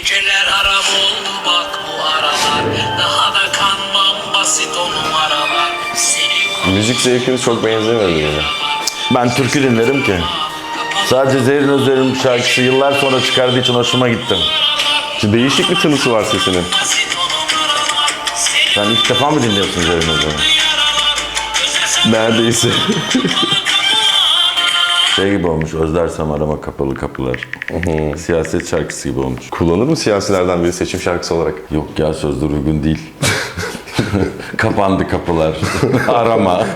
Geceler harap oldu bak bu aralar Daha da kanmam basit o numaralar Seni Müzik zevkimiz çok benzemiyor birbirine. Ben türkü dinlerim ki. Sadece Zerrin Özer'in şarkısı yıllar sonra çıkardığı için hoşuma gitti. Şimdi değişik bir tınısı var sesinin. Sen ilk defa mı dinliyorsun Zerrin Özer'i? Neredeyse. Şey gibi olmuş, Özlersem arama kapalı kapılar. Siyaset şarkısı gibi olmuş. Kullanır mı siyasilerden biri seçim şarkısı olarak? Yok ya sözler uygun değil. Kapandı kapılar. Arama.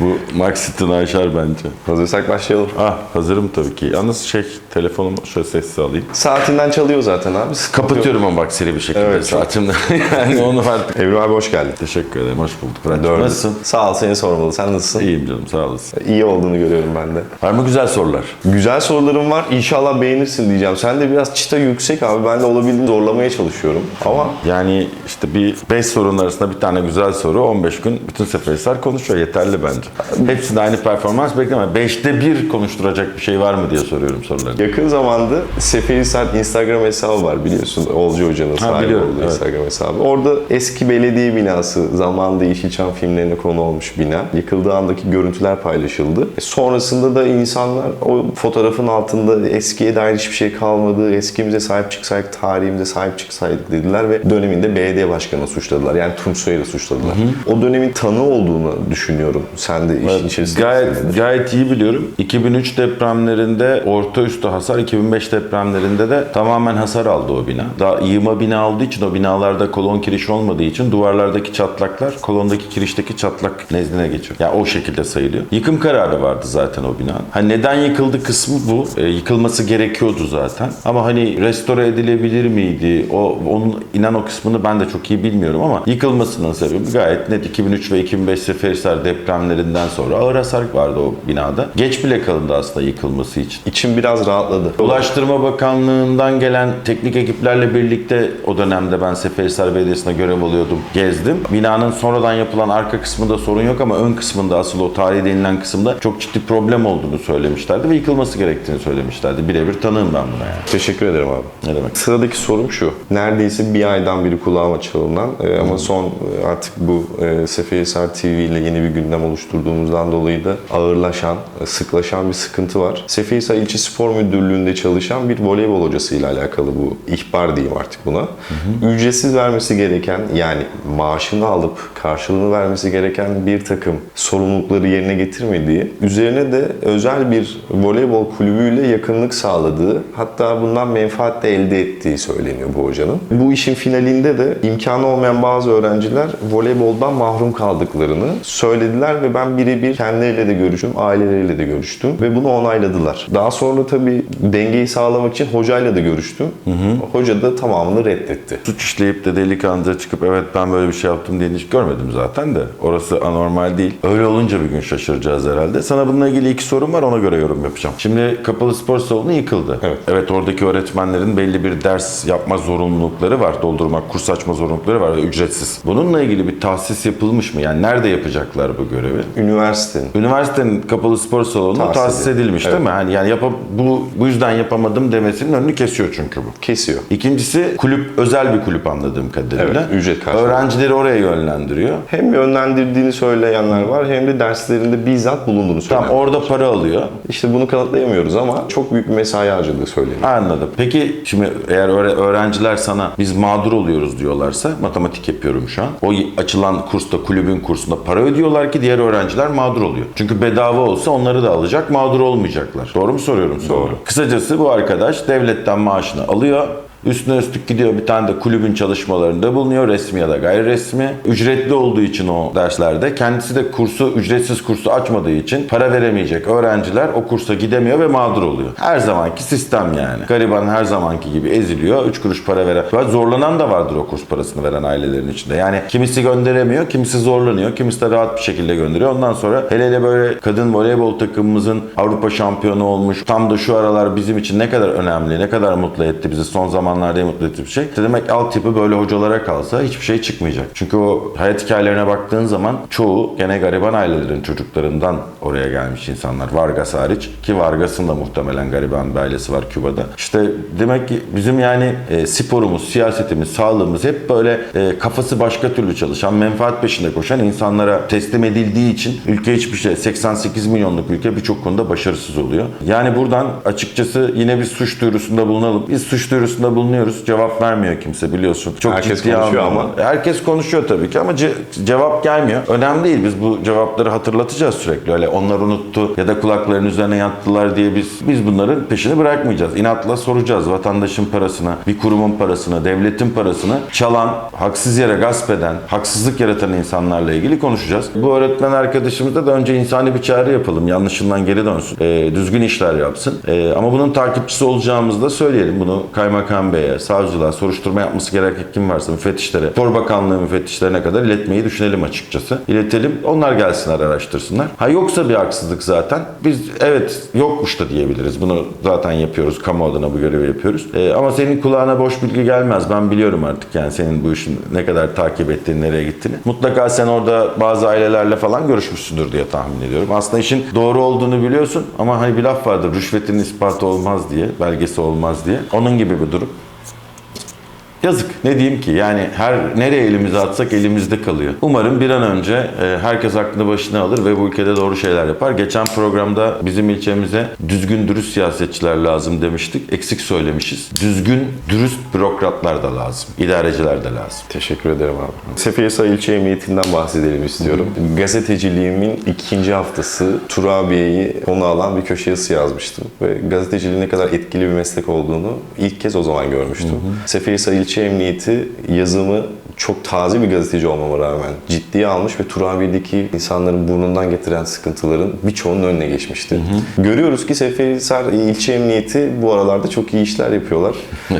Bu maksitini aşar bence. Hazırsak başlayalım. Ah hazırım tabii ki. Yalnız şey telefonumu şöyle sessiz alayım. Saatinden çalıyor zaten abi. Kapatıyorum ama bak seri bir şekilde Evet, çok- saatimde. yani onu artık. Evrim abi hoş geldin. Teşekkür ederim. Hoş bulduk. Fırat'cığım. Dördü. Nasılsın? Sağ ol seni sormalı. Sen nasılsın? İyiyim canım sağ olasın. İyi olduğunu görüyorum ben de. Var mı güzel sorular? Güzel sorularım var. İnşallah beğenirsin diyeceğim. Sen de biraz çıta yüksek abi. Ben de olabildiğince zorlamaya çalışıyorum. Ama Yani işte bir 5 sorunun arasında bir tane güzel soru 15 gün bütün Seferihisar konuşuyor. Yeterli bence. Hepsinde aynı performans bekleme. 5'te 1 konuşturacak bir şey var mı diye soruyorum sorularını. yakın zamanda Seferihisar Instagram hesabı var biliyorsun. Olcu Hoca'nın sahibi biliyorum, olduğu evet. Instagram hesabı. Orada eski belediye binası zamanında Yeşilçam filmlerine konu olmuş bina. Yıkıldığı andaki görüntüler paylaşıldı. E, sonrasında da insanlar o fotoğrafın altında eskiye dair hiçbir şey kalmadı. Eskimize sahip çıksaydık, tarihimize sahip çıksaydık dediler ve döneminde belediye başkanını suçladılar. Yani Tunç Soyer'i suçladılar. O dönemin tanığı olduğunu düşünüyorum. Sen de işin içerisinde. Gayet gayet iyi biliyorum. 2003 depremlerinde orta üstü hasar, 2005 depremlerinde de tamamen hasar aldı o bina. Daha yığma bina olduğu için o binalarda kolon kiriş olmadığı için duvarlardaki çatlaklar kolondaki kirişteki çatlak nezdine geçiyor. Ya o şekilde sayılıyor. Yıkım kararı vardı zaten o binanın. Hani neden yıkıldı kısmı bu. E, yıkılması gerekiyordu zaten. Ama hani restore edilebilir miydi? O onun inan o kısmını ben de çok iyi bilmiyorum ama yıkılmasının sebebi gayet net 2003 ve 2005 Seferihisar depremlerinden sonra ağır hasar vardı o binada. Geç bile kalındı aslında yıkılması için. İçim biraz rahatladı. Ulaştırma Bakanlığı'ndan gelen teknik ekiplerle birlikte o dönemde ben Seferihisar Belediyesi'ne görev alıyordum, gezdim. Binanın sonradan yapılan arka kısmında sorun yok ama ön kısmında asıl o tarihi denilen kısımda çok ciddi problem olduğunu söylemişlerdi ve yıkılması gerektiğini söylemişlerdi. Birebir tanığım ben buna yani. Teşekkür ederim abi. Ne demek? Sıradaki sorum şu. Neredeyse bir aydan beri kulağıma çalınan e, ama son e, artık bu e, Seferihisar TV ile yeni bir gündem oluşturduğumuzdan dolayı da ağırlaşan, e, sıklaşan bir sıkıntı var. Seferihisar İlçe Spor Müdürlüğü'nde çalışan bir voleybol hocasıyla alakalı bu ihbar diyeyim artık buna. Ücretsiz vermesi gereken yani maaşını alıp karşılığını vermesi gereken bir takım sorumlulukları yerine getirmediği, üzerine de özel bir voleybol kulübüyle yakınlık sağladığı, hatta bundan menfaat de elde ettiği söyleniyor bu hocanın. Bu işin finalinde de imkanı olmayan bazı öğrenciler voleyboldan mahrum kaldıklarını söylediler ve ben birebir kendileriyle de görüştüm, aileleriyle de görüştüm ve bunu onayladılar. Daha sonra tabii dengeyi sağlamak için hocayla da görüştüm. Hoca da tamamını reddetti. Suç işleyip de delikanlıca çıkıp evet ben böyle bir şey yaptım diye hiç görmedim zaten de. Orası anormal değil. Öyle olunca bir gün şaşıracağız herhalde. Sana bununla ilgili iki sorum var ona göre yorum yapacağım. Şimdi kapalı spor salonu yıkıldı. Evet. Evet oradaki öğretmenlerin belli bir ders yapma zorunlulukları var. Doldurmak, kurs açma zorunlulukları var ücretsiz. Bununla ilgili bir tahsis yapılmış mı? Yani nerede yapacaklar bu görevi? Üniversitenin Üniversitenin kapalı spor salonu Tahsis tahsis edilmiş. Evet. değil mi? Yani, yani yapa, bu, bu yüzden yapamadım demesinin önünü kesiyor çünkü bu. kesiyor. İkincisi kulüp özel bir kulüp anladığım kadarıyla. Evet, ücret karşılığı. Öğrencileri oraya yönlendiriyor. Hem yönlendirdiğini söyleyenler var hem de derslerinde bizzat bulunduğunu söyleyenler. orada para alıyor. İşte bunu kanıtlayamıyoruz ama çok büyük bir mesai harcadığı söyleniyor. Anladım. Peki şimdi eğer öğre- öğrenciler sana biz mağdur oluyoruz diyorlarsa matematik yapıyorum şu an. O açılan kursta kulübün kursunda para ödüyorlar ki diğer öğrenciler mağdur oluyor. Çünkü bedava olsa onları da alacak mağdur olmayacaklar. Doğru mu soruyorum soruyu? Doğru. Kısacası bu arkadaş devletten maaşını alıyor. Üstüne üstlük gidiyor bir tane de kulübün çalışmalarında bulunuyor resmi ya da gayri resmi. Ücretli olduğu için o derslerde kendisi de kursu ücretsiz kursu açmadığı için para veremeyecek öğrenciler o kursa gidemiyor ve mağdur oluyor. Her zamanki sistem yani. Gariban her zamanki gibi eziliyor. 3 kuruş para veren. Ve zorlanan da vardır o kurs parasını veren ailelerin içinde. Yani kimisi gönderemiyor, kimisi zorlanıyor, kimisi de rahat bir şekilde gönderiyor. Ondan sonra hele hele böyle kadın voleybol takımımızın Avrupa şampiyonu olmuş. Tam da şu aralar bizim için ne kadar önemli, ne kadar mutlu etti bizi son zamanlarda zamanlarda en mutlu edici bir şey. Demek altyapı böyle hocalara kalsa hiçbir şey çıkmayacak. Çünkü o hayat hikayelerine baktığın zaman çoğu gene gariban ailelerin çocuklarından oraya gelmiş insanlar. Vargas hariç ki Vargas'ın da muhtemelen gariban bir ailesi var Küba'da. İşte demek ki bizim yani e, sporumuz, siyasetimiz, sağlığımız hep böyle e, kafası başka türlü çalışan, menfaat peşinde koşan insanlara teslim edildiği için ülke hiçbir şey 88 milyonluk ülke birçok konuda başarısız oluyor. Yani buradan açıkçası yine bir suç duyurusunda bulunalım. Biz suç duyurusunda bulunuyoruz. Cevap vermiyor kimse biliyorsun. Çok Herkes ciddiye konuşuyor almıyor. ama. Herkes konuşuyor tabii ki ama ce- cevap gelmiyor. Önemli değil. Biz bu cevapları hatırlatacağız sürekli. Öyle onlar unuttu ya da kulaklarının üzerine yattılar diye biz biz bunların peşini bırakmayacağız. İnatla soracağız. Vatandaşın parasına, bir kurumun parasına, devletin parasını çalan, haksız yere gasp eden, haksızlık yaratan insanlarla ilgili konuşacağız. Bu öğretmen arkadaşımıza da önce insani bir çağrı yapalım. Yanlışından geri dönsün. Ee, düzgün işler yapsın. Ee, ama bunun takipçisi olacağımızı da söyleyelim. Bunu kaymakam beye, savcılığa, soruşturma yapması gereken kim varsa müfettişlere, Spor Bakanlığı müfettişlerine kadar iletmeyi düşünelim açıkçası. İletelim. Onlar gelsinler araştırsınlar. Ha yoksa bir haksızlık zaten. Biz evet yokmuş da diyebiliriz. Bunu zaten yapıyoruz. Kamu adına bu görevi yapıyoruz. Ee, ama senin kulağına boş bilgi gelmez. Ben biliyorum artık yani senin bu işin ne kadar takip ettiğini, nereye gittiğini. Mutlaka sen orada bazı ailelerle falan görüşmüşsündür diye tahmin ediyorum. Aslında işin doğru olduğunu biliyorsun ama hani bir laf vardır. Rüşvetin ispatı olmaz diye, belgesi olmaz diye. Onun gibi bir durum. it's Yazık. Ne diyeyim ki? Yani her nereye elimizi atsak elimizde kalıyor. Umarım bir an önce e, herkes aklını başına alır ve bu ülkede doğru şeyler yapar. Geçen programda bizim ilçemize düzgün dürüst siyasetçiler lazım demiştik. Eksik söylemişiz. Düzgün dürüst bürokratlar da lazım. İdareciler de lazım. Teşekkür ederim abi. Seferihisar İlçe Emniyetinden bahsedelim istiyorum. Gazeteciliğimin ikinci haftası Turabiye'yi konu alan bir köşe yazısı yazmıştım. Ve gazeteciliğin ne kadar etkili bir meslek olduğunu ilk kez o zaman görmüştüm. Seferihisar İlçe Emniyeti yazımı çok taze bir gazeteci olmama rağmen ciddiye almış ve Turabiye'deki insanların burnundan getiren sıkıntıların birçoğunun önüne geçmişti. Görüyoruz ki Seferihisar İlçe Emniyeti bu aralarda çok iyi işler yapıyorlar.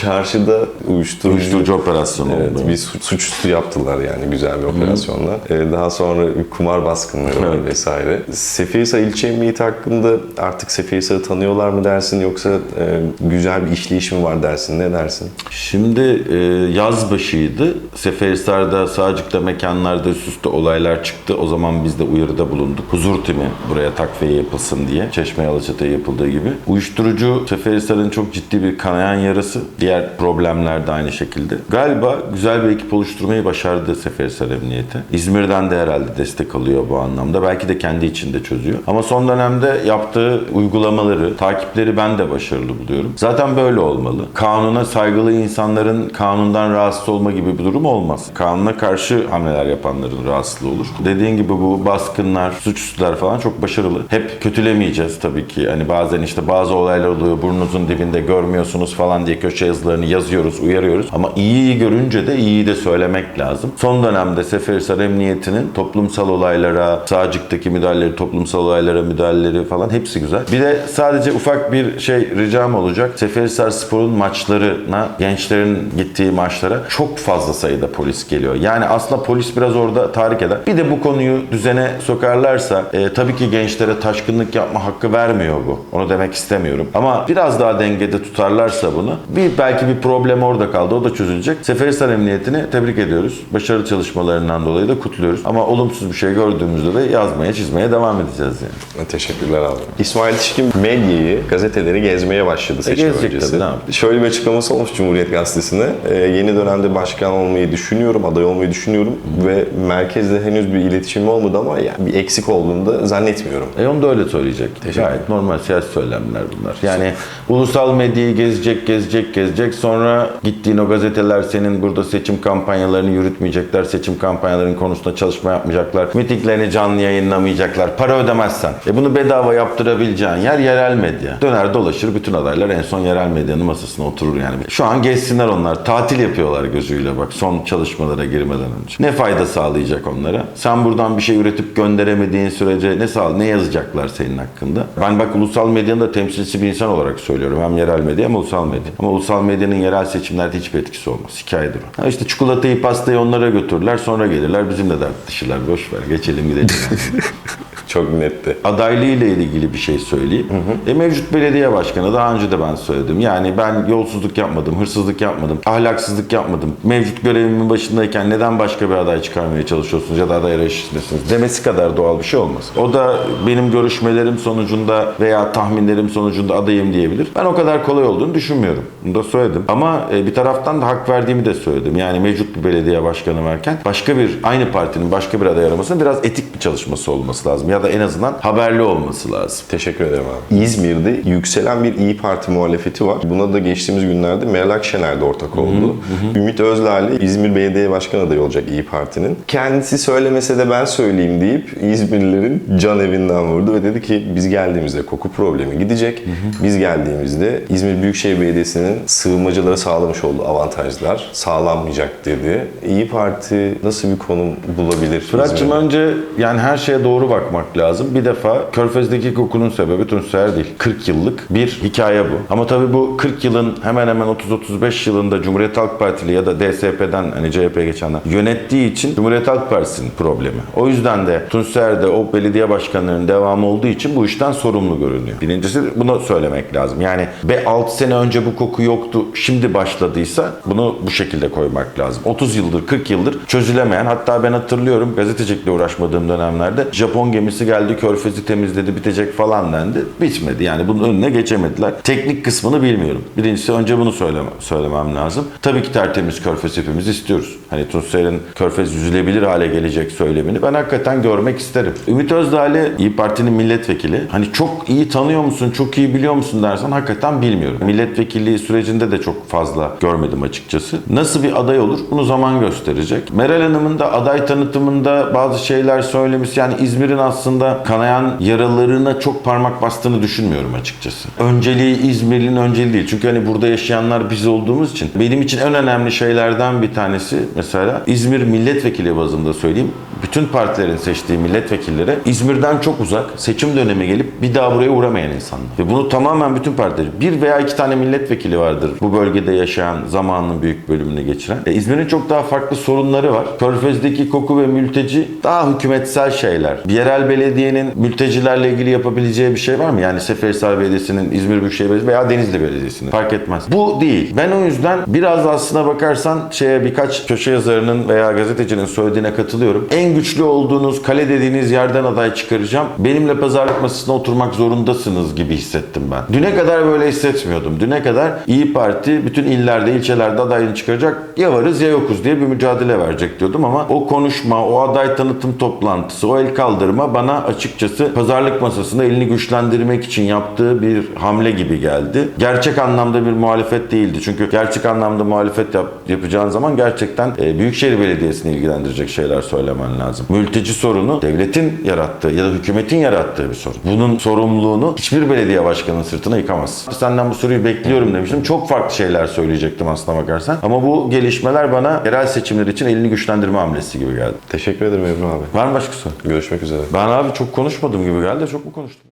Çarşıda uyuşturucu, Uyuşturucu operasyonu Evet, oldu. bir su- suçüstü yaptılar yani güzel bir operasyonla. Ee, Daha sonra kumar baskınları var vesaire. Seferihisar ilçe emniyeti hakkında artık Seferihisar'ı tanıyorlar mı dersin yoksa e, güzel bir işleyiş mi var dersin? Ne dersin? Şimdi e, yaz başıydı. Seferihisar'da, Sağcık'ta mekanlarda üst üste olaylar çıktı. O zaman biz de uyarıda bulunduk. Huzur timi buraya takviye yapılsın diye. Çeşme Alaçatı'ya yapıldığı gibi. Uyuşturucu Seferihisar'ın çok ciddi bir kanayan yarası. Diğer problemler de aynı şekilde. Galiba güzel bir ekip oluşturmayı başardı Seferihisar Emniyeti. İzmir'den de herhalde destek alıyor bu anlamda. Belki de kendi içinde çözüyor. Ama son dönemde yaptığı uygulamaları, takipleri ben de başarılı buluyorum. Zaten böyle olmalı. Kanuna saygılı insanların kanundan rahatsız olma gibi bir durum olmaz. Kanuna karşı hamleler yapanların rahatsızlığı olur. Dediğin gibi bu baskınlar, suçüstüler falan çok başarılı. Hep kötülemeyeceğiz tabii ki. Hani bazen işte bazı olaylar oluyor burnunuzun dibinde görmüyorsunuz falan diye köşe yazılarını yazıyoruz, uyarıyoruz. Ama iyiyi görünce de iyiyi de söylemek lazım. Son dönemde Seferihisar Emniyeti'nin toplumsal olaylara, sağcıktaki müdahaleleri, toplumsal olaylara müdahaleleri falan hepsi güzel. Bir de sadece ufak bir şey ricam olacak. Seferihisar Spor'un maçlarına, gençlerin gittiği maçlara çok fazla sayıda polis geliyor. Yani aslında polis biraz orada tahrik eder. Bir de bu konuyu düzene sokarlarsa e, tabii ki gençlere taşkınlık yapma hakkı vermiyor bu. Onu demek istemiyorum. Ama biraz daha dengede tutarlarsa bunu bir belki bir problem orada kaldı. O da çözülecek. Seferihisar Emniyeti'ni tebrik ediyoruz. Başarılı çalışmalarından dolayı da kutluyoruz. Ama olumsuz bir şey gördüğümüzde de yazmaya, çizmeye devam edeceğiz yani. Teşekkürler abi. İsmail Tişkin medyayı, gazeteleri gezmeye başladı seçim gezecek öncesi. tabii, ne yapayım? Şöyle bir açıklaması olmuş Cumhuriyet Gazetesi'ne. Ee, yeni dönemde başkan olmayı düşünüyorum, aday olmayı düşünüyorum ve merkezde henüz bir iletişim olmadı ama yani bir eksik olduğunu da zannetmiyorum. E onu da öyle söyleyecek. Gayet normal siyasi söylemler bunlar. Yani ulusal medyayı gezecek, gezecek, gezecek. Sonra gittiğin o gazeteler senin burada seçim kampanyalarını yürütmeyecekler. Seçim kampanyalarının konusunda çalışma yapmayacaklar. Mitinglerini canlı yayınlamayacaklar. Para ödemezsen. E bunu bedava yaptırabileceğin yer yerel medya. Döner dolaşır bütün adaylar en son yerel medyanın masasına oturur yani. Şu an gezsinler onlar. Tatil yapıyorlar gözüyle bak son çalışmalara girmeden önce. Ne fayda sağlayacak onlara? Sen buradan bir şey üretip gönderemediğin sürece ne sağ ne yazacaklar senin hakkında? Ben bak ulusal medyanın da temsilcisi bir insan olarak söylüyorum. Hem yerel medya hem ulusal medya. Ama ulusal medyanın yerel seçimlerde hiçbir etkisi olmaz. Hikayedir o. Ha işte çikolatayı pastayı onlara götürürler sonra gelirler bizimle dertleşirler. Boş ver geçelim gidelim. Çok netti. adaylığı ile ilgili bir şey söyleyeyim. E, mevcut belediye başkanı daha önce de ben söyledim. Yani ben yolsuzluk yapmadım, hırsızlık yapmadım, ahlaksızlık yapmadım. Mevcut görevimin başındayken neden başka bir aday çıkarmaya çalışıyorsunuz ya da aday arayışındasınız demesi kadar doğal bir şey olmaz. O da benim görüşmelerim sonucunda veya tahminlerim sonucunda adayım diyebilir. Ben o kadar kolay olduğunu düşünmüyorum. Bunu da söyledim. Ama e, bir taraftan da hak verdiğimi de söyledim. Yani mevcut bir belediye başkanı varken başka bir aynı partinin başka bir aday aramasının biraz etik bir çalışması olması lazım. Ya da en azından haberli olması lazım. Teşekkür ederim abi. İzmir'de yükselen bir İyi Parti muhalefeti var. Buna da geçtiğimiz günlerde Meral Akşener de ortak oldu. Ümit Özdağ'la İzmir Belediye Başkan adayı olacak İyi Parti'nin. Kendisi söylemese de ben söyleyeyim deyip İzmirlilerin can evinden vurdu ve dedi ki biz geldiğimizde koku problemi gidecek. Biz geldiğimizde İzmir Büyükşehir Belediyesi'nin sığınmacılara sağlamış olduğu avantajlar sağlanmayacak dedi. İyi Parti nasıl bir konum bulabilir? Fırat'cığım önce yani her şeye doğru bakmak lazım. Bir defa Körfez'deki kokunun sebebi Tunçer değil. 40 yıllık bir hikaye bu. Ama tabii bu 40 yılın hemen hemen 30-35 yılında Cumhuriyet Halk Partili ya da DSP'den hani CHP geçenler yönettiği için Cumhuriyet Halk Partisi'nin problemi. O yüzden de Tunçer'de o belediye başkanlarının devamı olduğu için bu işten sorumlu görünüyor. Birincisi bunu söylemek lazım. Yani be 6 sene önce bu koku yoktu. Şimdi başladıysa bunu bu şekilde koymak lazım. 30 yıldır 40 yıldır çözülemeyen hatta ben hatırlıyorum gazetecilikle uğraşmadığım dönemlerde Japon gemisi geldi körfezi temizledi bitecek falan dendi. Bitmedi yani bunun önüne geçemediler. Teknik kısmını bilmiyorum. Birincisi önce bunu söyleme, söylemem lazım. Tabii ki tertemiz körfez hepimiz istiyoruz. Hani Tunçer'in körfez yüzülebilir hale gelecek söylemini ben hakikaten görmek isterim. Ümit Özdağ'lı İyi Parti'nin milletvekili. Hani çok iyi tanıyor musun, çok iyi biliyor musun dersen hakikaten bilmiyorum. Milletvekilliği sürecinde de çok fazla görmedim açıkçası. Nasıl bir aday olur bunu zaman gösterecek. Meral Hanım'ın da aday tanıtımında bazı şeyler söylemiş. Yani İzmir'in aslında kanayan yaralarına çok parmak bastığını düşünmüyorum açıkçası. Önceliği İzmir'in önceliği değil. Çünkü hani burada yaşayanlar biz olduğumuz için benim için en önemli şeylerden bir tanesi mesela İzmir milletvekili bazında söyleyeyim. Bütün partilerin seçtiği milletvekilleri İzmir'den çok uzak seçim dönemi gelip bir daha buraya uğramayan insanlar. Ve bunu tamamen bütün partiler. Bir veya iki tane milletvekili vardır bu bölgede yaşayan zamanının büyük bölümünü geçiren. E, İzmir'in çok daha farklı sorunları var. Körfez'deki koku ve mülteci daha hükümetsel şeyler. Yerel belediyenin mültecilerle ilgili yapabileceği bir şey var mı? Yani Seferihisar Belediyesi'nin, İzmir Büyükşehir Belediyesi veya Denizli Belediyesi'nin. Fark etmez. Bu değil. Ben o yüzden biraz aslına bakarsan şeye birkaç köşe yazarının veya gazetecinin söylediğine katılıyorum. En güçlü olduğunuz, kale dediğiniz yerden aday çıkaracağım. Benimle pazarlık masasına oturmak zorundasınız gibi hissettim ben. Düne kadar böyle hissetmiyordum. Düne kadar İyi Parti bütün illerde, ilçelerde adayını çıkaracak. Ya varız ya yokuz diye bir mücadele verecek diyordum ama o konuşma, o aday tanıtım toplantısı, o el kaldırma bana açıkçası pazarlık masasında elini güçlendirmek için yaptığı bir hamle gibi geldi. Gerçek anlamda bir muhalefet değildi. Çünkü gerçek anlamda muhalefet yap, yapacağın zaman gerçekten e, Büyükşehir Belediyesi'ni ilgilendirecek şeyler söylemen lazım. Mülteci sorunu devletin yarattığı ya da hükümetin yarattığı bir sorun. Bunun sorumluluğunu hiçbir belediye başkanının sırtına yıkamaz. Senden bu soruyu bekliyorum demiştim. Çok farklı şeyler söyleyecektim aslına bakarsan. Ama bu gelişmeler bana yerel seçimler için elini güçlendirme hamlesi gibi geldi. Teşekkür ederim Ebru abi. Var mı başka soru? Görüşmek üzere. Ben abi çok konuşmadım gibi geldi. Çok mu konuştum?